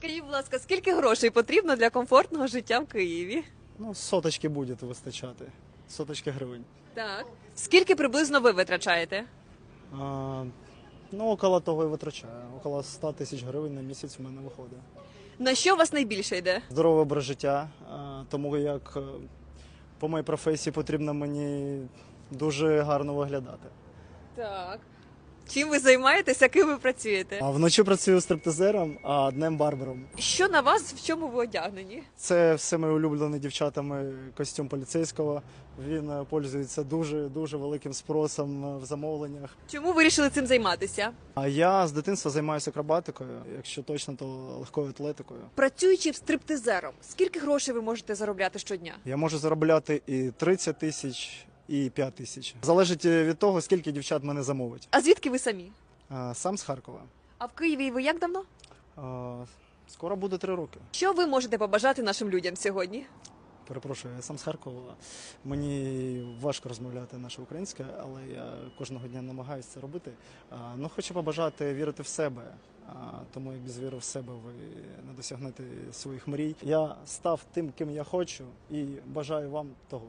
Скажіть, будь ласка, скільки грошей потрібно для комфортного життя в Києві? Ну, соточки буде вистачати. Соточки гривень. Так. Скільки приблизно ви витрачаєте? А, ну, около того і витрачаю. Около 100 тисяч гривень на місяць у мене виходить. На що у вас найбільше йде? Здоровий образ життя, а, тому як е, по моїй професії потрібно мені дуже гарно виглядати. Так. Чим ви займаєтеся, ким ви працюєте? А вночі працюю стриптизером, а днем барбером. Що на вас, в чому ви одягнені? Це все мій улюблений дівчатами костюм поліцейського. Він е, пользується дуже дуже великим спросом е, в замовленнях. Чому вирішили цим займатися? А я з дитинства займаюся акробатикою, якщо точно, то легкою атлетикою. Працюючи стриптизером, скільки грошей ви можете заробляти щодня? Я можу заробляти і 30 тисяч, і 5 тисяч. Залежить від того, скільки дівчат мене замовить. А звідки ви самі? А, Сам з Харкова. А в Києві ви як давно? А, Скоро буде 3 роки. Що ви можете побажати нашим людям сьогодні? Перепрошую, я сам з Харкова. Мені важко розмовляти наше українське, але я кожного дня намагаюся це робити. А, Ну, хочу побажати вірити в себе, а, тому як без віри в себе ви не досягнете своїх мрій. Я став тим, ким я хочу, і бажаю вам того.